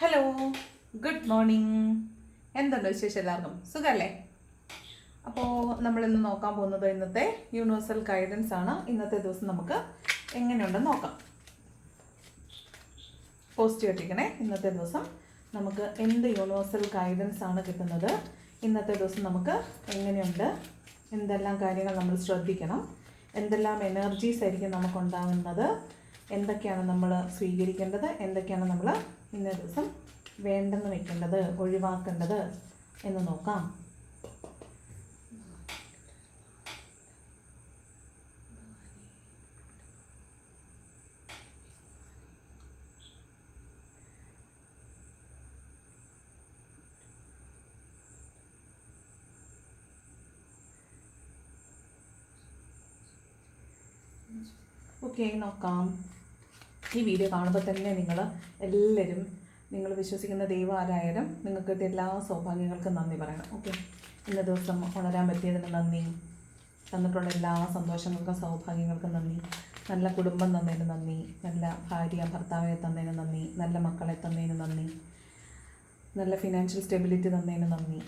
Hello good morning എന്തുണ്ട് വിശേഷം എല്ലാവർക്കും? സുഖമല്ലേ അപ്പോൾ നമ്മളിന്ന് നോക്കാൻ പോകുന്നത് ഇന്നത്തെ യൂണിവേഴ്സൽ ഗൈഡൻസ് ആണ്. ഇന്നത്തെ ദിവസം നമുക്ക് എങ്ങനെയുണ്ടെന്ന് നോക്കാം. പോസ്റ്റ് കെട്ടിക്കണേ ഇന്നത്തെ ദിവസം നമുക്ക് എന്ത് യൂണിവേഴ്സൽ ഗൈഡൻസ് ആണ് കിട്ടുന്നത്? ഇന്നത്തെ ദിവസം നമുക്ക് എങ്ങനെയുണ്ട്? എന്തെല്ലാം കാര്യങ്ങൾ നമ്മൾ ശ്രദ്ധിക്കണം? എന്തെല്ലാം എനർജീസ് ആയിരിക്കും നമുക്കുണ്ടാകുന്നത് എന്തൊക്കെയാണ് നമ്മൾ സ്വീകരിക്കേണ്ടത്? എന്തൊക്കെയാണ് നമ്മൾ ഇന്നേ ദിവസം വേണ്ടെന്ന് വെക്കേണ്ടത് ഒഴിവാക്കേണ്ടത് എന്ന് നോക്കാം. ഓക്കെ നോക്കാം. ഈ വീഡിയോ കാണുമ്പോൾ തന്നെ നിങ്ങൾ എല്ലാവരും നിങ്ങൾ വിശ്വസിക്കുന്ന ദൈവം ആരായാലും നിങ്ങൾക്ക് എല്ലാ സൗഭാഗ്യങ്ങൾക്കും നന്ദി പറയണം. ഓക്കെ ഇന്ന ദിവസം ഉണരാൻ പറ്റിയതിന് നന്ദി. തന്നിട്ടുള്ള എല്ലാ സന്തോഷങ്ങൾക്കും സൗഭാഗ്യങ്ങൾക്കും നന്ദി. നല്ല കുടുംബം തന്നതിന് നന്ദി. നല്ല ഭാര്യ ഭർത്താവിനെ തന്നതിന് നന്ദി. നല്ല മക്കളെ തന്നതിന് നന്ദി. നല്ല ഫിനാൻഷ്യൽ സ്റ്റെബിലിറ്റി തന്നതിന് നന്ദി.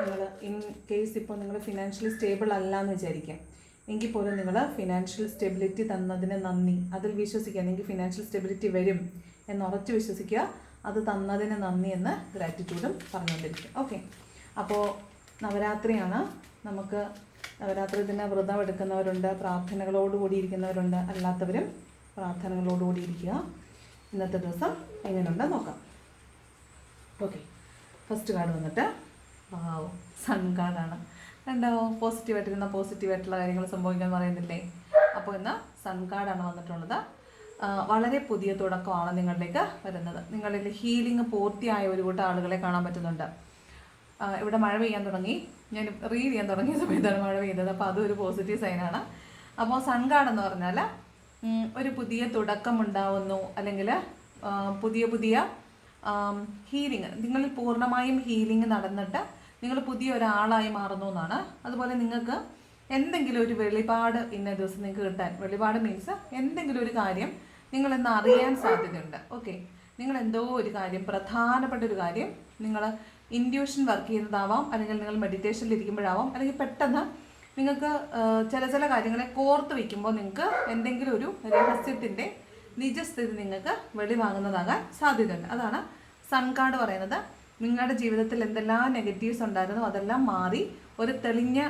നിങ്ങൾ ഇൻ കേസ് ഇപ്പോൾ നിങ്ങൾ ഫിനാൻഷ്യലി സ്റ്റേബിൾ അല്ല എന്ന് വിചാരിക്കാം. എങ്കിൽ പോലും നിങ്ങൾ ഫിനാൻഷ്യൽ സ്റ്റെബിലിറ്റി തന്നതിന് നന്ദി. അതിൽ വിശ്വസിക്കുക. നിങ്ങൾക്ക് ഫിനാൻഷ്യൽ സ്റ്റെബിലിറ്റി വരും എന്ന് ഉറച്ച് വിശ്വസിക്കുക. അത് തന്നതിന് നന്ദി എന്ന് ഗ്രാറ്റിറ്റ്യൂഡും പറഞ്ഞുകൊണ്ടിരിക്കും. ഓക്കെ അപ്പോൾ നവരാത്രിയാണ്. നമുക്ക് നവരാത്രി തന്നെ വ്രതം എടുക്കുന്നവരുണ്ട് പ്രാർത്ഥനകളോടുകൂടി ഇരിക്കുന്നവരുണ്ട്. അല്ലാത്തവരും പ്രാർത്ഥനകളോടുകൂടി ഇരിക്കുക. ഇന്നത്തെ ദിവസം എങ്ങനെയുണ്ട് നോക്കാം. ഓക്കെ ഫസ്റ്റ് കാർഡ് വന്നിട്ട് സൺ കാർഡാണ് കണ്ടോ പോസിറ്റീവായിട്ടിരുന്ന പോസിറ്റീവായിട്ടുള്ള കാര്യങ്ങൾ സംഭവിക്കാൻ പറയുന്നില്ലേ? അപ്പോൾ ഇന്ന് സൺ കാർഡാണ് വന്നിട്ടുള്ളത്. വളരെ പുതിയ തുടക്കമാണ് നിങ്ങളിലേക്ക് വരുന്നത്. നിങ്ങളിൽ ഹീലിംഗ് പൂർത്തിയായ ഒരു കൂട്ടം ആളുകളെ കാണാൻ പറ്റുന്നുണ്ട്. ഇവിടെ മഴ പെയ്യാൻ തുടങ്ങി. ഞാൻ റീഡ് ചെയ്യാൻ തുടങ്ങിയ സമയത്താണ് മഴ പെയ്തത്. അപ്പോൾ അതൊരു പോസിറ്റീവ് സൈനാണ് അപ്പോൾ സൺ കാർഡ് എന്ന് പറഞ്ഞാൽ ഒരു പുതിയ തുടക്കം ഉണ്ടാവുന്നു അല്ലെങ്കിൽ പുതിയ പുതിയ ഹീലിംഗ് നിങ്ങളിൽ പൂർണമായും ഹീലിംഗ് നടന്നിട്ട് നിങ്ങൾ പുതിയ ഒരാളായി മാറുന്നു എന്നാണ്. അതുപോലെ നിങ്ങൾക്ക് എന്തെങ്കിലും ഒരു വെളിപാട് ഇന്ന ദിവസം നിങ്ങൾക്ക് കിട്ടാൻ വെളിപാട് മീൻസ് എന്തെങ്കിലും ഒരു കാര്യം നിങ്ങൾ ഇന്ന് അറിയാൻ സാധ്യതയുണ്ട്. ഓക്കെ നിങ്ങൾ എന്തോ ഒരു കാര്യം പ്രധാനപ്പെട്ട ഒരു കാര്യം നിങ്ങൾ ഇൻഡ്യൂഷൻ വർക്ക് ചെയ്യുന്നതാവാം അല്ലെങ്കിൽ നിങ്ങൾ മെഡിറ്റേഷനിൽ ഇരിക്കുമ്പോഴാവാം അല്ലെങ്കിൽ പെട്ടെന്ന് നിങ്ങൾക്ക് ചില ചില കാര്യങ്ങളെ കോർത്ത് വയ്ക്കുമ്പോൾ നിങ്ങൾക്ക് എന്തെങ്കിലും ഒരു രഹസ്യത്തിന്റെ നിജസ്ഥിതി നിങ്ങൾക്ക് വെളിവാങ്ങുന്നതാകാൻ സാധ്യതയുണ്ട്. അതാണ് സൺകാർഡ് പറയുന്നത്. നിങ്ങളുടെ ജീവിതത്തിൽ എന്തെല്ലാം നെഗറ്റീവ്സ് ഉണ്ടായിരുന്നോ അതെല്ലാം മാറി ഒരു തെളിഞ്ഞ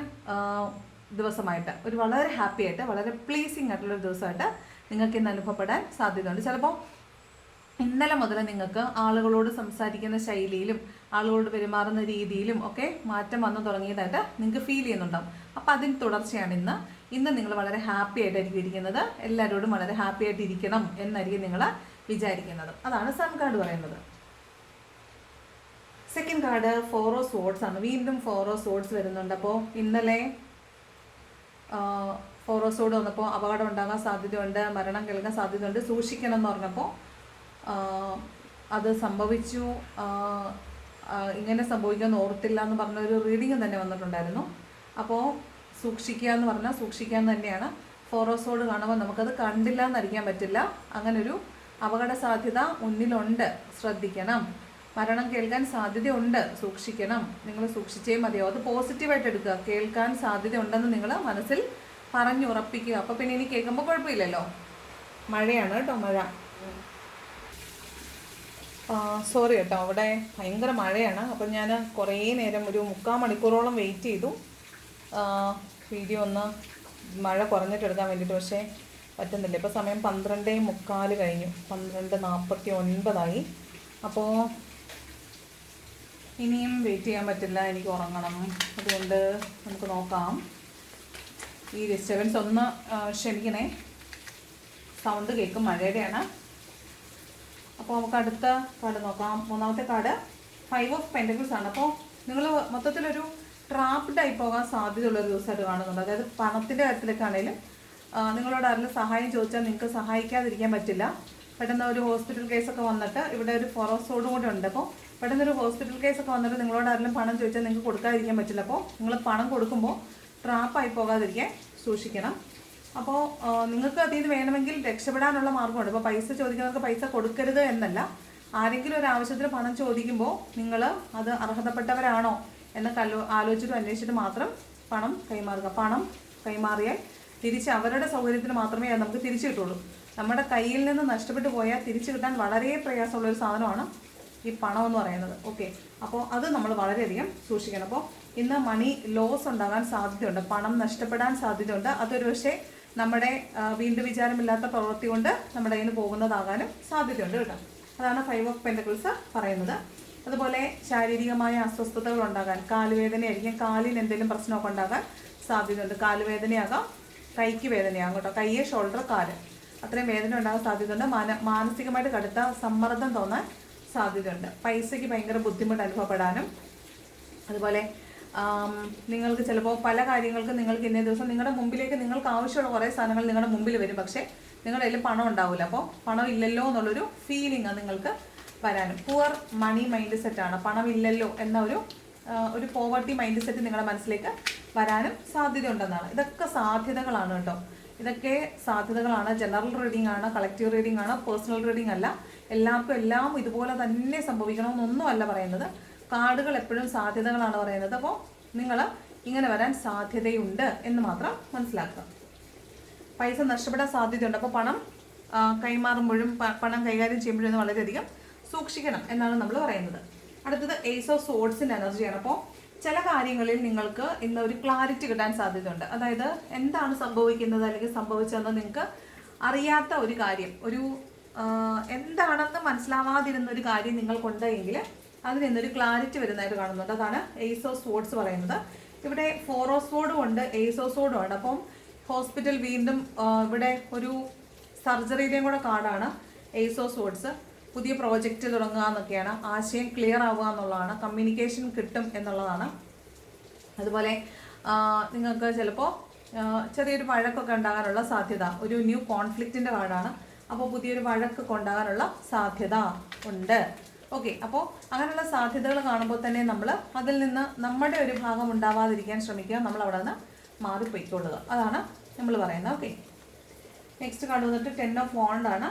ദിവസമായിട്ട് ഒരു വളരെ ഹാപ്പി ആയിട്ട് വളരെ പ്ലീസിങ് ആയിട്ടുള്ള ഒരു ദിവസമായിട്ട് നിങ്ങൾക്ക് ഇന്ന് അനുഭവപ്പെടാൻ സാധ്യതയുണ്ട്. ചിലപ്പോൾ ഇന്നലെ മുതൽ നിങ്ങൾക്ക് ആളുകളോട് സംസാരിക്കുന്ന ശൈലിയിലും ആളുകളോട് പെരുമാറുന്ന രീതിയിലും ഒക്കെ മാറ്റം വന്നു തുടങ്ങിയതായിട്ട് നിങ്ങൾക്ക് ഫീൽ ചെയ്യുന്നുണ്ടാവും. അപ്പം അതിന് തുടർച്ചയാണ് ഇന്ന്. ഇന്ന് നിങ്ങൾ വളരെ ഹാപ്പി ആയിട്ടായിരിക്കും ഇരിക്കുന്നത്. എല്ലാവരോടും വളരെ ഹാപ്പി ആയിട്ട് ഇരിക്കണം എന്നായിരിക്കും നിങ്ങൾ വിചാരിക്കുന്നത്. അതാണ് സംഘാട് പറയുന്നത്. Second card four of swords ആണ്. വീണ്ടും ഫോർ ഓഫ് സോഡ്സ് വരുന്നുണ്ട്. അപ്പോൾ ഇന്നലെ ഫോർ ഓഫ് സോഡ് വന്നപ്പോൾ അപകടം ഉണ്ടാകാൻ സാധ്യതയുണ്ട് മരണം കേൾക്കാൻ സാധ്യതയുണ്ട് സൂക്ഷിക്കണം എന്ന് പറഞ്ഞപ്പോൾ അത് സംഭവിച്ചു. ഇങ്ങനെ സംഭവിക്കുമെന്ന് ഓർത്തില്ല എന്ന് പറഞ്ഞൊരു റീഡിങ് തന്നെ വന്നിട്ടുണ്ടായിരുന്നു. അപ്പോൾ സൂക്ഷിക്കുക എന്ന് പറഞ്ഞാൽ സൂക്ഷിക്കാൻ തന്നെയാണ്. ഫോർ ഓഫ് സോഡ് കാണുമ്പോൾ നമുക്കത് കണ്ടില്ല എന്നറിയിക്കാൻ പറ്റില്ല. അങ്ങനൊരു അപകട സാധ്യത മുന്നിലുണ്ട്. ശ്രദ്ധിക്കണം. മരണം കേൾക്കാൻ സാധ്യതയുണ്ട്. സൂക്ഷിക്കണം. നിങ്ങൾ സൂക്ഷിച്ചേ മതിയോ? അത് പോസിറ്റീവായിട്ട് എടുക്കുക. കേൾക്കാൻ സാധ്യതയുണ്ടെന്ന് നിങ്ങൾ മനസ്സിൽ പറഞ്ഞുറപ്പിക്കുക. അപ്പോൾ പിന്നെ ഇനി കേൾക്കുമ്പോൾ കുഴപ്പമില്ലല്ലോ? മഴയാണ് കേട്ടോ മഴ. സോറി കേട്ടോ. അവിടെ ഭയങ്കര മഴയാണ്. അപ്പം ഞാൻ കുറേ നേരം ഒരു മുക്കാൽ മണിക്കൂറോളം വെയിറ്റ് ചെയ്തു. വീഡിയോ ഒന്ന് മഴ കുറഞ്ഞിട്ട് എടുക്കാൻ വേണ്ടിയിട്ട്. പക്ഷേ പറ്റുന്നില്ല. ഇപ്പോൾ സമയം പന്ത്രണ്ടേ മുക്കാൽ കഴിഞ്ഞു. പന്ത്രണ്ട് നാൽപ്പത്തി ഒൻപതായി അപ്പോൾ ഇനിയും വെയിറ്റ് ചെയ്യാൻ പറ്റില്ല. എനിക്ക് ഉറങ്ങണം. അതുകൊണ്ട് നമുക്ക് നോക്കാം. ഈ ഡിസ്റ്റർബൻസ് ഒന്ന് ക്ഷമിക്കണേ. സൗണ്ട് കേൾക്കും. മഴയുടെയാണ്. അപ്പോൾ നമുക്ക് അടുത്ത കാർഡ് നോക്കാം. മൂന്നാമത്തെ കാർഡ് ഫൈവ് ഓഫ് പെന്റക്കിൾസ് ആണ്. അപ്പോൾ നിങ്ങൾ മൊത്തത്തിലൊരു ട്രാപ്ഡ് ആയി പോകാൻ സാധ്യതയുള്ള ഒരു ദിവസമായിട്ട് കാണുന്നുണ്ട്. അതായത് പണത്തിന്റെ കാര്യത്തിലൊക്കെ നിങ്ങളോട് ആരെങ്കിലും സഹായം ചോദിച്ചാൽ നിങ്ങൾക്ക് സഹായിക്കാതിരിക്കാൻ പറ്റില്ല. പെട്ടെന്ന് ഒരു ഹോസ്പിറ്റൽ കേസൊക്കെ വന്നിട്ട് ഇവിടെ ഒരു ഫോറോസോഡും കൂടെ ഉണ്ട്. അപ്പോൾ പെട്ടെന്ന് ഒരു ഹോസ്പിറ്റൽ കേസൊക്കെ വന്നിട്ട് നിങ്ങളോട് ആരെങ്കിലും പണം ചോദിച്ചാൽ നിങ്ങൾക്ക് കൊടുക്കാതിരിക്കാൻ പറ്റില്ല. അപ്പോൾ നിങ്ങൾ പണം കൊടുക്കുമ്പോൾ ട്രാപ്പായി പോകാതിരിക്കാൻ സൂക്ഷിക്കണം. അപ്പോൾ നിങ്ങൾക്ക് നിന്ന് വേണമെങ്കിൽ രക്ഷപ്പെടാനുള്ള മാർഗമുണ്ട് ഇപ്പോൾ പൈസ ചോദിക്കുന്നവർക്ക് പൈസ കൊടുക്കരുത് എന്നല്ല. ആരെങ്കിലും ഒരു ആവശ്യത്തിന് പണം ചോദിക്കുമ്പോൾ നിങ്ങൾ അത് അർഹതപ്പെട്ടവരാണോ എന്ന് കല്ലോ ആലോചിച്ചിട്ട് അന്വേഷിച്ചിട്ട് മാത്രം പണം കൈമാറുക. പണം കൈമാറിയാൽ തിരിച്ച് അവരുടെ സൗകര്യത്തിന് മാത്രമേ നമുക്ക് തിരിച്ചു കിട്ടുള്ളൂ. നമ്മുടെ കയ്യിൽ നിന്ന് നഷ്ടപ്പെട്ടു പോയാൽ തിരിച്ചു കിട്ടാൻ വളരെ പ്രയാസമുള്ള ഒരു സാധനമാണ് ഈ പണം എന്ന് പറയുന്നത്. ഓക്കെ അപ്പോൾ അത് നമ്മൾ വളരെയധികം സൂക്ഷിക്കണം. അപ്പോൾ ഇന്ന് മണി ലോസ് ഉണ്ടാകാൻ സാധ്യതയുണ്ട്. പണം നഷ്ടപ്പെടാൻ സാധ്യതയുണ്ട്. അതൊരു പക്ഷേ നമ്മുടെ വീണ്ടും വിചാരമില്ലാത്ത പ്രവൃത്തി കൊണ്ട് നമ്മുടെ കയ്യിൽ പോകുന്നതാകാനും സാധ്യതയുണ്ട് കേട്ടോ. അതാണ് ഫൈവ് ഓഫ് പെന്റക്കിൾസ് പറയുന്നത്. അതുപോലെ ശാരീരികമായ അസ്വസ്ഥതകൾ ഉണ്ടാകാൻ കാലുവേദനയായിരിക്കും. കാലിന് എന്തെങ്കിലും പ്രശ്നമൊക്കെ ഉണ്ടാകാൻ സാധ്യതയുണ്ട്. കാലുവേദനയാകാം കൈക്ക് വേദനയാകും കേട്ടോ. കയ്യെ ഷോൾഡർ കാൽ. അത്രയും വേദന ഉണ്ടാകാൻ സാധ്യതയുണ്ട്. മാന മാനസികമായിട്ട് കടുത്ത സമ്മർദ്ദം തോന്നാൻ സാധ്യതയുണ്ട്. പൈസയ്ക്ക് ഭയങ്കര ബുദ്ധിമുട്ട് അനുഭവപ്പെടാനും. അതുപോലെ നിങ്ങൾക്ക് ചിലപ്പോൾ പല കാര്യങ്ങൾക്കും നിങ്ങൾക്ക് ഇന്നേ ദിവസം നിങ്ങളുടെ മുമ്പിലേക്ക് നിങ്ങൾക്ക് ആവശ്യമുള്ള കുറേ സാധനങ്ങൾ നിങ്ങളുടെ മുമ്പിൽ വരും. പക്ഷേ നിങ്ങളുടെ കയ്യിൽ പണം ഉണ്ടാവില്ല അപ്പോൾ പണം ഇല്ലല്ലോ എന്നുള്ളൊരു ഫീലിംഗ് നിങ്ങൾക്ക് വരാനും. പുവർ മണി മൈൻഡ് സെറ്റാണ് പണം ഇല്ലല്ലോ എന്ന ഒരു ഒരു പോവർട്ടി മൈൻഡ് സെറ്റ് നിങ്ങളുടെ മനസ്സിലേക്ക് വരാനും സാധ്യതയുണ്ടെന്നാണ്. ഇതൊക്കെ സാധ്യതകളാണ് കേട്ടോ. ഇതൊക്കെ സാധ്യതകളാണ്. ജനറൽ റീഡിംഗ് ആണ് കളക്റ്റീവ് റീഡിംഗ് ആണ് പേഴ്സണൽ റീഡിംഗ് അല്ല. എല്ലാവർക്കും എല്ലാം ഇതുപോലെ തന്നെ സംഭവിക്കണമെന്നൊന്നും അല്ല പറയുന്നത്. കാർഡുകൾ എപ്പോഴും സാധ്യതകളാണ് പറയുന്നത്. അപ്പോൾ നിങ്ങൾ ഇങ്ങനെ വരാൻ സാധ്യതയുണ്ട് എന്ന് മാത്രം മനസ്സിലാക്കുക. പൈസ നഷ്ടപ്പെടാൻ സാധ്യതയുണ്ട്. അപ്പോൾ പണം കൈമാറുമ്പോഴും പണം കൈകാര്യം ചെയ്യുമ്പോഴും വളരെയധികം സൂക്ഷിക്കണം എന്നാണ് നമ്മൾ പറയുന്നത്. അടുത്തത് ഏസ് ഓഫ് സോഡ്സിന്റെ എനർജിയാണ് അപ്പോൾ ചില കാര്യങ്ങളിൽ നിങ്ങൾക്ക് ഇന്ന് ഒരു ക്ലാരിറ്റി കിട്ടാൻ സാധ്യതയുണ്ട്. അതായത് എന്താണ് സംഭവിക്കുന്നത് അല്ലെങ്കിൽ സംഭവിച്ചതെന്ന് നിങ്ങൾക്ക് അറിയാത്ത ഒരു കാര്യം ഒരു എന്താണെന്ന് മനസ്സിലാവാതിരുന്ന ഒരു കാര്യം നിങ്ങൾക്കുണ്ടെങ്കിൽ അതിൽ നിന്നൊരു ക്ലാരിറ്റി വരുന്നതായിട്ട് കാണുന്നുണ്ട്. അതാണ് എയ്സ് ഓഫ് സ്പോർട്സ് പറയുന്നത്. ഇവിടെ ഫോർ ഓഫ് സ്പോർഡും ഉണ്ട് എയ്സ് ഓഫ് സ്പോർഡും ഉണ്ട്. അപ്പം ഹോസ്പിറ്റൽ വീണ്ടും ഇവിടെ ഒരു സർജറിയുടെയും കൂടെ കാർഡാണ് എയ്സ് ഓഫ് സ്പോർട്സ് പുതിയ പ്രോജക്റ്റ് തുടങ്ങുക എന്നൊക്കെയാണ് ആശയം ക്ലിയർ ആവുക എന്നുള്ളതാണ്. കമ്മ്യൂണിക്കേഷൻ കിട്ടും എന്നുള്ളതാണ്. അതുപോലെ നിങ്ങൾക്ക് ചിലപ്പോൾ ചെറിയൊരു വഴക്കൊക്കെ ഉണ്ടാകാനുള്ള സാധ്യത. ഒരു ന്യൂ കോൺഫ്ലിക്റ്റിന്റെ കാർഡാണ് അപ്പോൾ പുതിയൊരു വഴക്ക് ഉണ്ടാകാനുള്ള സാധ്യത ഉണ്ട്. ഓക്കെ അപ്പോൾ അങ്ങനെയുള്ള സാധ്യതകൾ കാണുമ്പോൾ തന്നെ നമ്മൾ അതിൽ നിന്ന് നമ്മുടെ ഒരു ഭാഗം ഉണ്ടാവാതിരിക്കാൻ ശ്രമിക്കുക. നമ്മൾ അവിടെ നിന്ന് മാറിപ്പോയിക്കൊള്ളുക. അതാണ് നമ്മൾ പറയുന്നത്. ഓക്കെ നെക്സ്റ്റ് കാർഡ് വന്നിട്ട് ടെൻ ഓഫ് വോണ്ടാണ്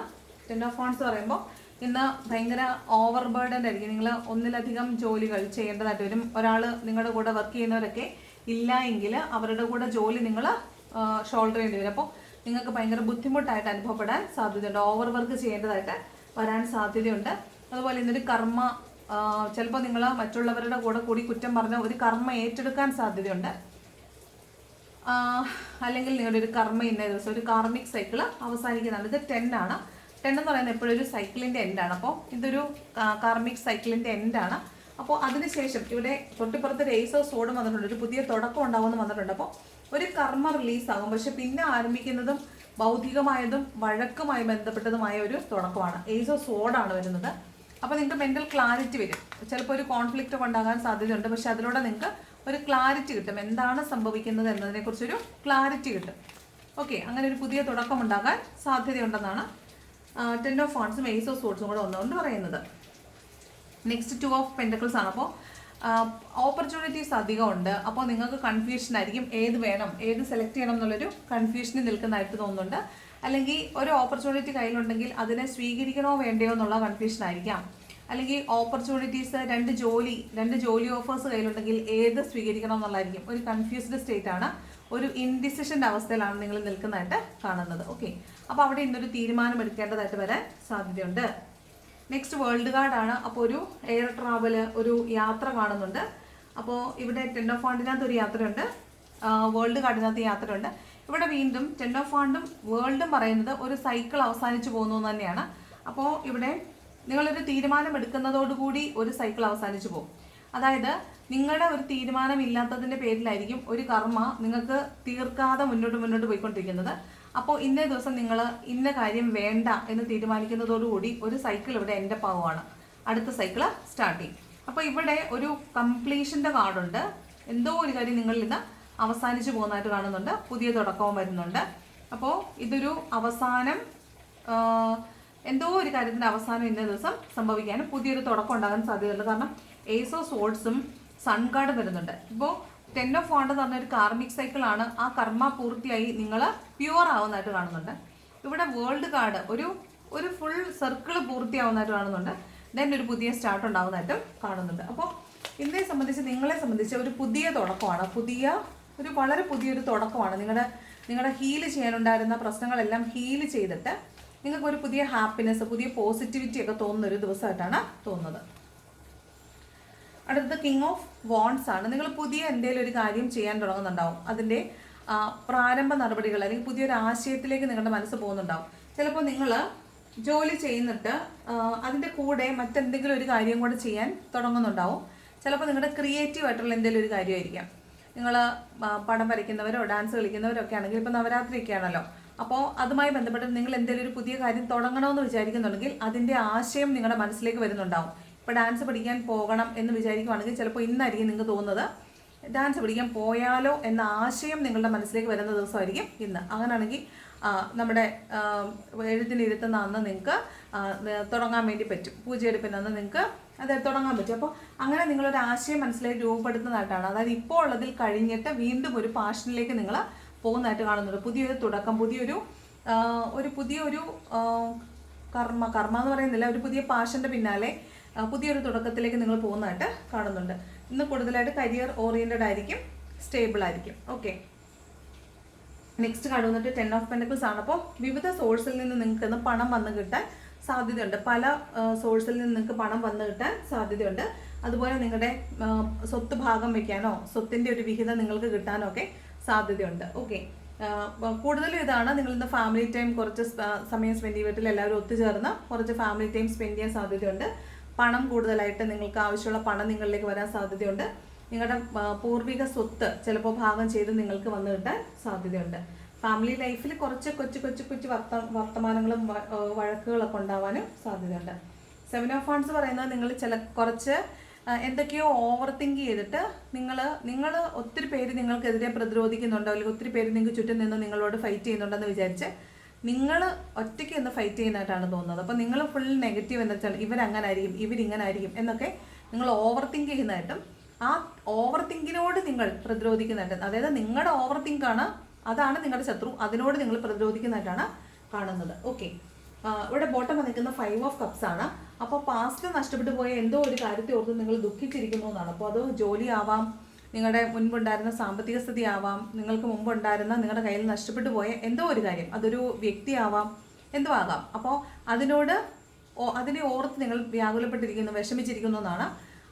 ടെൻ ഓഫ് വോണ്ട്സ് പറയുമ്പോൾ ഇന്ന് ഭയങ്കര ഓവർ ബേർഡൻ ആയിരിക്കും. നിങ്ങൾ ഒന്നിലധികം ജോലികൾ ചെയ്യേണ്ടതായിട്ട് വരും. ഒരാൾ നിങ്ങളുടെ കൂടെ വർക്ക് ചെയ്യുന്നവരൊക്കെ ഇല്ല എങ്കിൽ അവരുടെ കൂടെ ജോലി നിങ്ങൾ ഷോൾഡർ ചെയ്യേണ്ടി വരും. അപ്പോൾ നിങ്ങൾക്ക് ഭയങ്കര ബുദ്ധിമുട്ടായിട്ട് അനുഭവപ്പെടാൻ സാധ്യതയുണ്ട്. ഓവർ വർക്ക് ചെയ്യേണ്ടതായിട്ട് വരാൻ സാധ്യതയുണ്ട്. അതുപോലെ ഇന്നൊരു കർമ്മ ചിലപ്പോൾ നിങ്ങൾ മറ്റുള്ളവരുടെ കൂടെ കൂടി കുറ്റം പറഞ്ഞ ഒരു കർമ്മ ഏറ്റെടുക്കാൻ സാധ്യതയുണ്ട്. അല്ലെങ്കിൽ നിങ്ങളുടെ ഒരു കർമ്മ ഇന്ന ദിവസം ഒരു കാർമിക് സൈക്കിൾ അവസാനിക്കുന്നതാണ്. ഇത് ടെൻ ആണ്. ടെൻ എന്ന് പറയുന്നത് എപ്പോഴും ഒരു സൈക്കിളിന്റെ എൻഡാണ് അപ്പോൾ ഇതൊരു കാർമിക് സൈക്കിളിന്റെ എൻഡാണ് അപ്പോൾ അതിനുശേഷം ഇവിടെ തൊട്ടിപ്പുറത്ത് രേസ് ഓഫ് സോഡും വന്നിട്ടുണ്ട്. ഒരു പുതിയ തുടക്കം ഉണ്ടാവുമെന്ന് വന്നിട്ടുണ്ട്. അപ്പോൾ ഒരു കർമ്മ റിലീസാകും പക്ഷെ പിന്നെ ആരംഭിക്കുന്നതും ഭൗതികമായതും വഴക്കുമായി ബന്ധപ്പെട്ടതുമായ ഒരു തുടക്കമാണ്. ഏസ് ഓഫ് സോഡാണ് വരുന്നത്. അപ്പോൾ നിങ്ങൾക്ക് മെന്റൽ ക്ലാരിറ്റി വരും. ചിലപ്പോൾ ഒരു കോൺഫ്ലിക്റ്റ് ഉണ്ടാകാൻ സാധ്യതയുണ്ട്. പക്ഷെ അതിലൂടെ നിങ്ങൾക്ക് ഒരു ക്ലാരിറ്റി കിട്ടും. എന്താണ് സംഭവിക്കുന്നത് എന്നതിനെക്കുറിച്ചൊരു ക്ലാരിറ്റി കിട്ടും. ഓക്കെ അങ്ങനെ ഒരു പുതിയ തുടക്കം ഉണ്ടാകാൻ സാധ്യതയുണ്ടെന്നാണ് ടെൻ ഓഫ് ഫോൺസും എയ്സ് ഓഫ് സോഡ്സും കൂടെ ഒന്നുകൊണ്ട് പറയുന്നത്. നെക്സ്റ്റ് ടു ഓഫ് പെന്റക്കിൾസ് ആണ്. അപ്പോൾ ഓപ്പർച്യൂണിറ്റീസ് അധികം ഉണ്ട്. അപ്പോൾ നിങ്ങൾക്ക് കൺഫ്യൂഷൻ ആയിരിക്കും. ഏത് വേണം? ഏത് സെലക്ട് ചെയ്യണം എന്നുള്ളൊരു കൺഫ്യൂഷനിൽ നിൽക്കുന്നതായിട്ട് തോന്നുന്നുണ്ട്. അല്ലെങ്കിൽ ഒരു ഓപ്പർച്യൂണിറ്റി കയ്യിലുണ്ടെങ്കിൽ അതിനെ സ്വീകരിക്കണോ വേണ്ടയോ എന്നുള്ള കൺഫ്യൂഷൻ ആയിരിക്കാം. അല്ലെങ്കിൽ ഓപ്പർച്യൂണിറ്റീസ് രണ്ട് ജോലി രണ്ട് ജോലി ഓഫേഴ്സ് കയ്യിലുണ്ടെങ്കിൽ ഏത് സ്വീകരിക്കണം എന്നുള്ളതായിരിക്കും. ഒരു കൺഫ്യൂസ്ഡ് സ്റ്റേറ്റ് ആണ്. ഒരു ഇൻഡിസിഷന്റെ അവസ്ഥയിലാണ് നിങ്ങൾ നിൽക്കുന്നതായിട്ട് കാണുന്നത്. ഓക്കെ അപ്പോൾ അവിടെ ഇന്നൊരു തീരുമാനം എടുക്കേണ്ടതായിട്ട് വരാൻ സാധ്യതയുണ്ട്. നെക്സ്റ്റ് വേൾഡ് കാർഡാണ് അപ്പോൾ ഒരു എയർ ട്രാവൽ ഒരു യാത്ര കാണുന്നുണ്ട്. അപ്പോൾ ഇവിടെ ടെൻ ഓഫ് ഫാണ്ടിനകത്ത് ഒരു യാത്രയുണ്ട്. വേൾഡ് കാർഡിനകത്ത് യാത്രയുണ്ട്. ഇവിടെ വീണ്ടും ടെൻ ഓഫ് ഫാണ്ടും വേൾഡും പറയുന്നത് ഒരു സൈക്കിൾ അവസാനിച്ചു പോകുന്നു തന്നെയാണ്. അപ്പോൾ ഇവിടെ നിങ്ങളൊരു തീരുമാനം എടുക്കുന്നതോടുകൂടി ഒരു സൈക്കിൾ അവസാനിച്ചു പോകും. അതായത് നിങ്ങളുടെ ഒരു തീരുമാനം ഇല്ലാത്തതിന്റെ പേരിലായിരിക്കും ഒരു കർമ്മ നിങ്ങൾക്ക് തീർക്കാതെ മുന്നോട്ട് മുന്നോട്ട് പോയിക്കൊണ്ടിരിക്കുന്നത്. അപ്പോൾ ഇന്നേ ദിവസം നിങ്ങൾ ഇന്ന കാര്യം വേണ്ട എന്ന് തീരുമാനിക്കുന്നതോടുകൂടി ഒരു സൈക്കിൾ ഇവിടെ എന്റെ പാവമാണ് അടുത്ത സൈക്കിൾ സ്റ്റാർട്ടിങ് അപ്പോൾ ഇവിടെ ഒരു കംപ്ലീഷന്റെ കാർഡുണ്ട്. എന്തോ ഒരു കാര്യം നിങ്ങളിൽ നിന്ന് അവസാനിച്ചു പോകുന്നതായിട്ട് കാണുന്നുണ്ട്. പുതിയ തുടക്കവും വരുന്നുണ്ട്. അപ്പോൾ ഇതൊരു അവസാനം എന്തോ ഒരു കാര്യത്തിന്റെ അവസാനം ഇന്ന ദിവസം സംഭവിക്കാനും പുതിയൊരു തുടക്കം ഉണ്ടാകാൻ സാധ്യതയുള്ളൂ കാരണം ഏസ് ഓഫ് സോൾസും സൺ കാർഡ് വരുന്നുണ്ട്. ഇപ്പോൾ ടെൻ ഓഫ് വാണ്ട് എന്ന് പറഞ്ഞൊരു കാർമിക് സൈക്കിളാണ് ആ കർമ്മ പൂർത്തിയായി നിങ്ങൾ പ്യുവർ ആവുന്നതായിട്ട് കാണുന്നുണ്ട്. ഇവിടെ വേൾഡ് കാർഡ് ഒരു ഒരു ഫുൾ സർക്കിൾ പൂർത്തിയാവുന്നതായിട്ട് കാണുന്നുണ്ട്. ദെൻ ഒരു പുതിയ സ്റ്റാർട്ട് ഉണ്ടാവുന്നതായിട്ടും കാണുന്നുണ്ട്. അപ്പോൾ ഇന്ത്യയെ സംബന്ധിച്ച് നിങ്ങളെ സംബന്ധിച്ച് ഒരു പുതിയ തുടക്കമാണ്. പുതിയ ഒരു വളരെ പുതിയൊരു തുടക്കമാണ്. നിങ്ങളുടെ നിങ്ങളുടെ ഹീൽ ചെയ്യാനുണ്ടായിരുന്ന പ്രശ്നങ്ങളെല്ലാം ഹീൽ ചെയ്തിട്ട് നിങ്ങൾക്ക് ഒരു പുതിയ ഹാപ്പിനെസ് പുതിയ പോസിറ്റിവിറ്റി ഒക്കെ തോന്നുന്ന ഒരു ദിവസമായിട്ടാണ് തോന്നുന്നത്. അടുത്തത് കിങ് ഓഫ് വോൺസ് ആണ്. നിങ്ങൾ പുതിയ എന്തെങ്കിലും ഒരു കാര്യം ചെയ്യാൻ തുടങ്ങുന്നുണ്ടാവും. അതിന്റെ പ്രാരംഭ നടപടികൾ അല്ലെങ്കിൽ പുതിയൊരു ആശയത്തിലേക്ക് നിങ്ങളുടെ മനസ്സ് പോകുന്നുണ്ടാവും. ചിലപ്പോൾ നിങ്ങൾ ജോലി ചെയ്യുന്നിട്ട് അതിന്റെ കൂടെ മറ്റെന്തെങ്കിലും ഒരു കാര്യം കൂടെ ചെയ്യാൻ തുടങ്ങുന്നുണ്ടാവും. ചിലപ്പോൾ നിങ്ങളുടെ ക്രിയേറ്റീവ് ആയിട്ടുള്ള എന്തെങ്കിലും ഒരു കാര്യമായിരിക്കാം. നിങ്ങൾ പടം വരയ്ക്കുന്നവരോ ഡാൻസ് കളിക്കുന്നവരോ ഒക്കെ ആണെങ്കിൽ ഇപ്പോൾ നവരാത്രിയൊക്കെ ആണല്ലോ. അപ്പോൾ അതുമായി ബന്ധപ്പെട്ട് നിങ്ങൾ എന്തെങ്കിലും ഒരു പുതിയ കാര്യം തുടങ്ങണമെന്ന് വിചാരിക്കുന്നുണ്ടെങ്കിൽ അതിന്റെ ആശയം നിങ്ങളുടെ മനസ്സിലേക്ക് വരുന്നുണ്ടാവും. ഇപ്പോൾ ഡാൻസ് പഠിക്കാൻ പോകണം എന്ന് വിചാരിക്കുവാണെങ്കിൽ ചിലപ്പോൾ ഇന്നായിരിക്കും നിങ്ങൾക്ക് തോന്നുന്നത്. ഡാൻസ് പഠിക്കാൻ പോയാലോ എന്ന ആശയം നിങ്ങളുടെ മനസ്സിലേക്ക് വരുന്ന ദിവസമായിരിക്കും ഇന്ന്. അങ്ങനെയാണെങ്കിൽ നമ്മുടെ എഴുത്തിന് എഴുത്തിനിരുത്തുന്ന അന്ന് നിങ്ങൾക്ക് തുടങ്ങാൻ വേണ്ടി പറ്റും. പൂജയെടുപ്പിന് അന്ന് നിങ്ങൾക്ക് അത് തുടങ്ങാൻ പറ്റും. അപ്പോൾ അങ്ങനെ നിങ്ങളൊരു ആശയം മനസ്സിലേക്ക് രൂപപ്പെടുത്തുന്നതായിട്ടാണ്. അതായത് ഇപ്പോൾ ഉള്ളതിൽ കഴിഞ്ഞിട്ട് വീണ്ടും ഒരു പാഷനിലേക്ക് നിങ്ങൾ പോകുന്നതായിട്ട് കാണുന്നുണ്ട്. പുതിയൊരു തുടക്കം പുതിയൊരു ഒരു പുതിയൊരു കർമ്മ. കർമ്മ എന്ന് പറയുന്നില്ല ഒരു പുതിയ പാഷന്റെ പിന്നാലെ പുതിയൊരു തുടക്കത്തിലേക്ക് നിങ്ങൾ പോകുന്നതായിട്ട് കാണുന്നുണ്ട്. ഇന്ന് കൂടുതലായിട്ട് കരിയർ ഓറിയന്റഡ് ആയിരിക്കും സ്റ്റേബിൾ ആയിരിക്കും. ഓക്കെ. നെക്സ്റ്റ് കാർഡ് വന്നിട്ട് ടെൻ ഓഫ് പെൻഡക്കിൾസ് ആണ്. അപ്പോൾ വിവിധ സോഴ്സിൽ നിന്ന് നിങ്ങൾക്ക് ഇന്ന് പണം വന്നു കിട്ടാൻ സാധ്യതയുണ്ട്. പല സോഴ്സിൽ നിന്ന് നിങ്ങൾക്ക് പണം വന്നു കിട്ടാൻ സാധ്യതയുണ്ട്. അതുപോലെ നിങ്ങളുടെ സ്വത്ത് ഭാഗം വെക്കാനോ സ്വത്തിന്റെ ഒരു വിഹിതം നിങ്ങൾക്ക് കിട്ടാനോ ഒക്കെ സാധ്യതയുണ്ട്. ഓക്കെ. കൂടുതലും ഇതാണ് നിങ്ങൾ ഇന്ന് ഫാമിലി ടൈം കുറച്ച് സമയം സ്പെൻഡ് ചെയ്ത് വീട്ടിൽ എല്ലാവരും ഒത്തുചേർന്ന് കുറച്ച് ഫാമിലി ടൈം സ്പെൻഡ് ചെയ്യാൻ സാധ്യതയുണ്ട്. പണം കൂടുതലായിട്ട് നിങ്ങൾക്ക് ആവശ്യമുള്ള പണം നിങ്ങളിലേക്ക് വരാൻ സാധ്യതയുണ്ട്. നിങ്ങളുടെ പൂർവിക സ്വത്ത് ചിലപ്പോൾ ഭാഗം ചെയ്ത് നിങ്ങൾക്ക് വന്നു കിട്ടാൻ സാധ്യതയുണ്ട്. ഫാമിലി ലൈഫിൽ കുറച്ച് കൊച്ചു കൊച്ചു കൊച്ചു വർത്ത വർത്തമാനങ്ങളും വഴക്കുകളൊക്കെ ഉണ്ടാവാനും സാധ്യതയുണ്ട്. സെവൻ ഓഫ് ഫണ്ട്സ് പറയുന്നത് നിങ്ങൾ ചില കുറച്ച് എന്തൊക്കെയോ ഓവർ തിങ്ക് ചെയ്തിട്ട് നിങ്ങൾ നിങ്ങൾ ഒത്തിരി പേര് നിങ്ങൾക്കെതിരെ പ്രതിരോധിക്കുന്നുണ്ടോ? അല്ലെങ്കിൽ ഒത്തിരി പേര് നിങ്ങൾക്ക് ചുറ്റും നിന്ന് നിങ്ങളോട് ഫൈറ്റ് ചെയ്യുന്നുണ്ടെന്ന് വിചാരിച്ച് നിങ്ങൾ ഒറ്റയ്ക്ക് ഒന്ന് ഫൈറ്റ് ചെയ്യുന്നതായിട്ടാണ് തോന്നുന്നത്. അപ്പോൾ നിങ്ങൾ ഫുൾ നെഗറ്റീവ് എന്ന് വെച്ചാൽ ഇവരങ്ങനെ ആയിരിക്കും ഇവരിങ്ങനെ ആയിരിക്കും എന്നൊക്കെ നിങ്ങൾ ഓവർ തിങ്ക് ചെയ്യുന്നതായിട്ടും ആ ഓവർ തിങ്കിനോട് നിങ്ങൾ പ്രതിരോധിക്കുന്നതായിട്ട് അതായത് നിങ്ങളുടെ ഓവർ തിങ്കാണ് അതാണ് നിങ്ങളുടെ ശത്രു അതിനോട് നിങ്ങൾ പ്രതിരോധിക്കുന്നതായിട്ടാണ് കാണുന്നത്. ഓക്കെ ഇവിടെ ബോട്ടം നിൽക്കുന്ന ഫൈവ് ഓഫ് കപ്സ് ആണ്. അപ്പോൾ പാസ്റ്റ് നഷ്ടപ്പെട്ടു പോയ എന്തോ ഒരു കാര്യത്തെ ഓർത്ത് നിങ്ങൾ ദുഃഖിച്ചിരിക്കുന്നു എന്നാണ്. അപ്പോൾ അത് ജോലി ആവാം നിങ്ങളുടെ മുൻപുണ്ടായിരുന്ന സാമ്പത്തിക സ്ഥിതി ആവാം നിങ്ങൾക്ക് മുമ്പുണ്ടായിരുന്ന നിങ്ങളുടെ കയ്യിൽ നഷ്ടപ്പെട്ടു പോയ എന്തോ ഒരു കാര്യം അതൊരു വ്യക്തിയാവാം എന്തോ ആകാം. അപ്പോൾ അതിനോട് അതിനെ ഓർത്ത് നിങ്ങൾ വ്യാകുലപ്പെട്ടിരിക്കുന്നു വിഷമിച്ചിരിക്കുന്നു എന്നാണ്.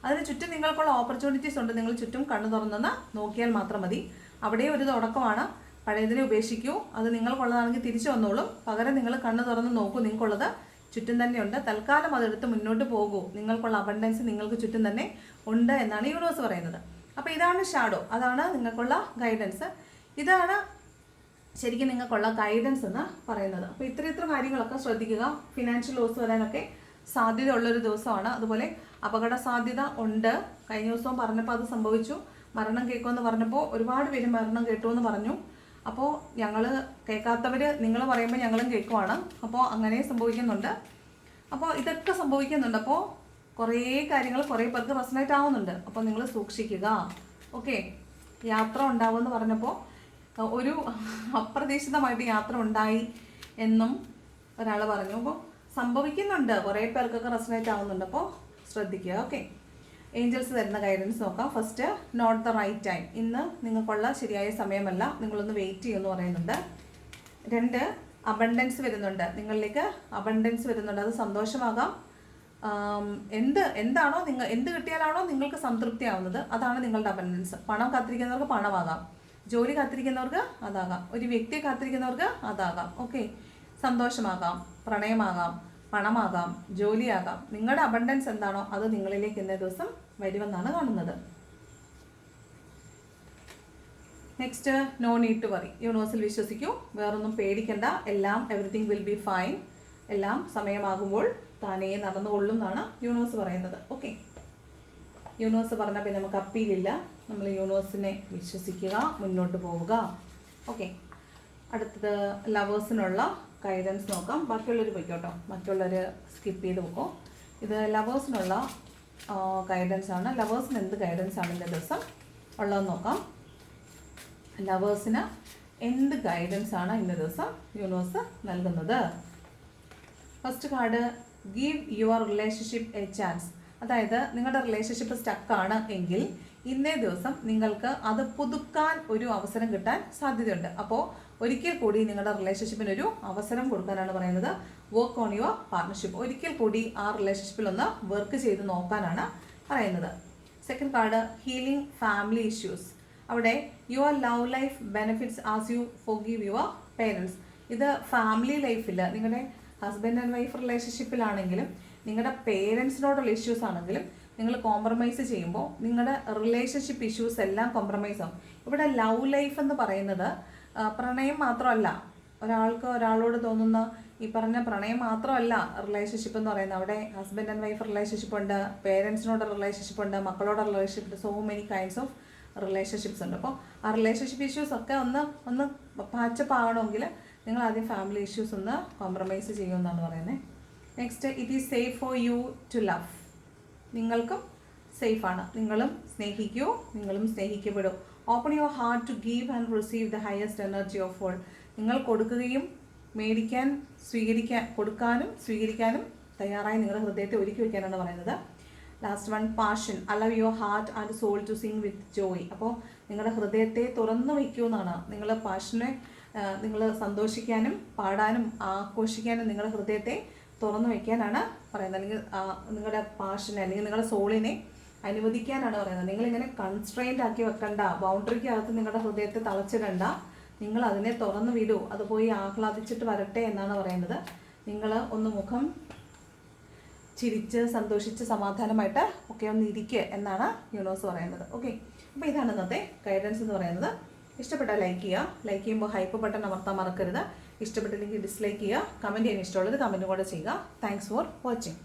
അതിന് ചുറ്റും നിങ്ങൾക്കുള്ള ഓപ്പർച്യൂണിറ്റീസ് ഉണ്ട്. നിങ്ങൾ ചുറ്റും കണ്ണു തുറന്നെന്ന് നോക്കിയാൽ മാത്രം മതി. അവിടെ ഒരു തുടക്കമാണ്. പഴയതിനെ ഉപേക്ഷിക്കൂ. അത് നിങ്ങൾക്കുള്ളതാണെങ്കിൽ തിരിച്ചു വന്നോളും. പകരം നിങ്ങൾ കണ്ണു തുറന്ന് നോക്കൂ. നിങ്ങൾക്കുള്ളത് ചുറ്റും തന്നെയുണ്ട് തൽക്കാലം അതെടുത്ത് മുന്നോട്ട് പോകൂ. നിങ്ങൾക്കുള്ള അബണ്ടൻസ് നിങ്ങൾക്ക് ചുറ്റും തന്നെ ഉണ്ട് എന്നാണ് യൂണിവേഴ്സ് പറയുന്നത്. അപ്പോൾ ഇതാണ് ഷാഡോ അതാണ് നിങ്ങൾക്കുള്ള ഗൈഡൻസ് ഇതാണ് ശരിക്കും നിങ്ങൾക്കുള്ള ഗൈഡൻസ് എന്ന് പറയുന്നത്. അപ്പോൾ ഇത്ര ഇത്ര കാര്യങ്ങളൊക്കെ ശ്രദ്ധിക്കുക. ഫിനാൻഷ്യൽ ലോസ് വരാനൊക്കെ സാധ്യത ഉള്ളൊരു ദിവസമാണ്. അതുപോലെ അപകട സാധ്യത ഉണ്ട്. കഴിഞ്ഞ ദിവസം പറഞ്ഞപ്പോൾ അത് സംഭവിച്ചു. മരണം കേൾക്കുമെന്ന് പറഞ്ഞപ്പോൾ ഒരുപാട് പേര് മരണം കേട്ടു എന്ന് പറഞ്ഞു. അപ്പോൾ ഞങ്ങൾ കേൾക്കാത്തവർ നിങ്ങൾ പറയുമ്പോൾ ഞങ്ങളും കേൾക്കുവാണ്. അപ്പോൾ അങ്ങനെ സംഭവിക്കുന്നുണ്ട്. അപ്പോൾ ഇതൊക്കെ സംഭവിക്കുന്നുണ്ട്. അപ്പോൾ കുറേ കാര്യങ്ങൾ കുറേ പേർക്ക് റെസനേറ്റ് ആവുന്നുണ്ട്. അപ്പോൾ നിങ്ങൾ സൂക്ഷിക്കുക. ഓക്കെ യാത്ര ഉണ്ടാവുമെന്ന് പറഞ്ഞപ്പോൾ ഒരു അപ്രതീക്ഷിതമായിട്ട് യാത്ര ഉണ്ടായി എന്നും ഒരാൾ പറഞ്ഞു. അപ്പോൾ സംഭവിക്കുന്നുണ്ട്. കുറേ പേർക്കൊക്കെ റെസനേറ്റ് ആവുന്നുണ്ട്. അപ്പോൾ ശ്രദ്ധിക്കുക. ഓക്കെ ഏഞ്ചൽസ് തരുന്ന ഗൈഡൻസ് നോക്കാം. First not the right time ഇന്ന് നിങ്ങൾക്കുള്ള ശരിയായ സമയമല്ല. നിങ്ങളൊന്ന് വെയിറ്റ് ചെയ്യുമെന്ന് പറയുന്നുണ്ട്. രണ്ട് അബണ്ടൻസ് വരുന്നുണ്ട്. നിങ്ങളിലേക്ക് അബണ്ടൻസ് വരുന്നുണ്ട്. അത് സന്തോഷമാകാം. എന്ത് എന്താണോ നിങ്ങൾ എന്ത് കിട്ടിയാലാണോ നിങ്ങൾക്ക് സംതൃപ്തി ആവുന്നത് അതാണ് നിങ്ങളുടെ അബൻഡൻസ് പണം കാത്തിരിക്കുന്നവർക്ക് പണമാകാം. ജോലി കാത്തിരിക്കുന്നവർക്ക് അതാകാം. ഒരു വ്യക്തിയെ കാത്തിരിക്കുന്നവർക്ക് അതാകാം. ഓക്കെ. സന്തോഷമാകാം. പ്രണയമാകാം. പണമാകാം. ജോലിയാകാം. നിങ്ങളുടെ അബണ്ടൻസ് എന്താണോ അത് നിങ്ങളിലേക്ക് ഇന്നേ ദിവസം വരുമെന്നാണ് കാണുന്നത്. Next no need to worry യൂണിവേഴ്സിൽ വിശ്വസിക്കൂ. വേറൊന്നും പേടിക്കണ്ട. എല്ലാം എവറിഥിങ് വിൽ ബി ഫൈൻ എല്ലാം സമയമാകുമ്പോൾ താനേ നടന്നുകൊള്ളും എന്നാണ് യൂണിവേഴ്സ് പറയുന്നത്. ഓക്കെ യൂണിവേഴ്സ് പറഞ്ഞാൽ പിന്നെ നമുക്ക് അപ്പീലില്ല. നമ്മൾ യൂണിവേഴ്സിനെ വിശ്വസിക്കുക മുന്നോട്ട് പോവുക. ഓക്കെ അടുത്തത് ലവേഴ്സിനുള്ള ഗൈഡൻസ് നോക്കാം. ബാക്കിയുള്ളവർ പോയിക്കോട്ടോ. മറ്റുള്ളവർ സ്കിപ്പ് ചെയ്ത് പോക്കോ ഇത് ലവേഴ്സിനുള്ള ഗൈഡൻസ് ആണ്. ലവേഴ്സിന് എന്ത് ഗൈഡൻസ് ആണ് ഇന്നത്തെ ദിവസം? ഉള്ളതെന്ന് നോക്കാം. ലവേഴ്സിന് എന്ത് ഗൈഡൻസ് ആണ് ഇന്ന ദിവസം യൂണിവേഴ്സ് നൽകുന്നത്? First card give your relationship a chance അതായത് നിങ്ങളുടെ റിലേഷൻഷിപ്പ് സ്റ്റക്കാണ് എങ്കിൽ ഇന്നേ ദിവസം നിങ്ങൾക്ക് അത് പുതുക്കാൻ ഒരു അവസരം കിട്ടാൻ സാധ്യതയുണ്ട്. അപ്പോൾ ഒരിക്കൽ കൂടി നിങ്ങളുടെ റിലേഷൻഷിപ്പിന് ഒരു അവസരം കൊടുക്കാനാണ് പറയുന്നത്. വർക്ക് ഓൺ യുവർ പാർട്ണർഷിപ്പ് ഒരിക്കൽ കൂടി ആ റിലേഷൻഷിപ്പിൽ ഒന്ന് വർക്ക് ചെയ്ത് നോക്കാനാണ് പറയുന്നത്. Second card healing family issues അവിടെ your love life benefits as you forgive your parents ഇത് ഫാമിലി ലൈഫിൽ നിങ്ങളുടെ ഹസ്ബൻഡ് ആൻഡ് വൈഫ് റിലേഷൻഷിപ്പിലാണെങ്കിലും നിങ്ങളുടെ പേരൻസിനോടുള്ള ഇഷ്യൂസ് ആണെങ്കിലും നിങ്ങൾ കോംപ്രമൈസ് ചെയ്യുമ്പോൾ നിങ്ങളുടെ റിലേഷൻഷിപ്പ് ഇഷ്യൂസ് എല്ലാം കോംപ്രമൈസ് ആവും. ഇവിടെ ലവ് ലൈഫ് എന്ന് പറയുന്നത് പ്രണയം മാത്രമല്ല. ഒരാൾക്ക് ഒരാളോട് തോന്നുന്ന ഈ പറഞ്ഞ പ്രണയം മാത്രമല്ല റിലേഷൻഷിപ്പ് എന്ന് പറയുന്നത്. അവിടെ ഹസ്ബൻഡ് ആൻഡ് വൈഫ് റിലേഷൻഷിപ്പ് ഉണ്ട് പേരൻസിനോട് റിലേഷൻഷിപ്പ് ഉണ്ട് മക്കളോട് റിലേഷൻഷിപ്പ് ഉണ്ട് so many kinds of relationships ഉണ്ട് അപ്പോൾ ആ റിലേഷൻഷിപ്പ് ഇഷ്യൂസ് ഒക്കെ ഒന്ന് ഒന്ന് പാച്ചപ്പ് ആകണമെങ്കിൽ നിങ്ങൾ ആദ്യം ഫാമിലി ഇഷ്യൂസ് ഒന്ന് കോംപ്രമൈസ് ചെയ്യുമെന്നാണ് പറയുന്നത് next it is safe for you to love നിങ്ങൾക്കും സേഫാണ് നിങ്ങളും സ്നേഹിക്കൂ നിങ്ങളും സ്നേഹിക്കപ്പെടും. Open your heart to give and receive the highest energy of all നിങ്ങൾ കൊടുക്കുകയും മേടിക്കാൻ സ്വീകരിക്കാൻ കൊടുക്കാനും സ്വീകരിക്കാനും തയ്യാറായി നിങ്ങളുടെ ഹൃദയത്തെ ഒരുക്കി വയ്ക്കാനാണ് പറയുന്നത്. Last one passion allow your heart and soul to sing with joy അപ്പോൾ നിങ്ങളുടെ ഹൃദയത്തെ തുറന്നു വയ്ക്കൂ എന്നാണ്. നിങ്ങളുടെ പാഷനെ നിങ്ങൾ സന്തോഷിക്കാനും പാടാനും ആഘോഷിക്കാനും നിങ്ങളുടെ ഹൃദയത്തെ തുറന്നു വയ്ക്കാനാണ് പറയുന്നത്. അല്ലെങ്കിൽ നിങ്ങളുടെ പാഷനെ അല്ലെങ്കിൽ നിങ്ങളുടെ സോളിനെ അനുവദിക്കാനാണ് പറയുന്നത്. നിങ്ങളിങ്ങനെ കൺസ്ട്രെയിൻഡ് ആക്കി വെക്കണ്ട ബൗണ്ടറിക്ക് അകത്ത് നിങ്ങളുടെ ഹൃദയത്തെ തളച്ചിടണ്ട. നിങ്ങൾ അതിനെ തുറന്നു വിടൂ. അത് പോയി ആഹ്ലാദിച്ചിട്ട് വരട്ടെ എന്നാണ് പറയുന്നത്. നിങ്ങൾ ഒന്ന് മുഖം ചിരിച്ച് സന്തോഷിച്ച് സമാധാനമായിട്ട് ഒക്കെ ഒന്ന് ഇരിക്കുക എന്നാണ് യൂണിവേഴ്സ് പറയുന്നത്. ഓക്കെ അപ്പോൾ ഇതാണ് ഇന്നത്തെ ഗൈഡൻസ് എന്ന് പറയുന്നത്. ഇഷ്ടപ്പെട്ടാൽ ലൈക്ക് ചെയ്യുക ലൈക്ക് ചെയ്യുമ്പോൾ ഹൈപ്പ് ബട്ടൺ അമർത്താൻ മറക്കരുത്. ഇഷ്ടപ്പെട്ടില്ലെങ്കിൽ ഡിസ്ലൈക്ക് ചെയ്യുക കമന്റ് ചെയ്യാൻ ഇഷ്ടമുള്ളത് കമന്റും കൂടെ ചെയ്യുക. Thanks for watching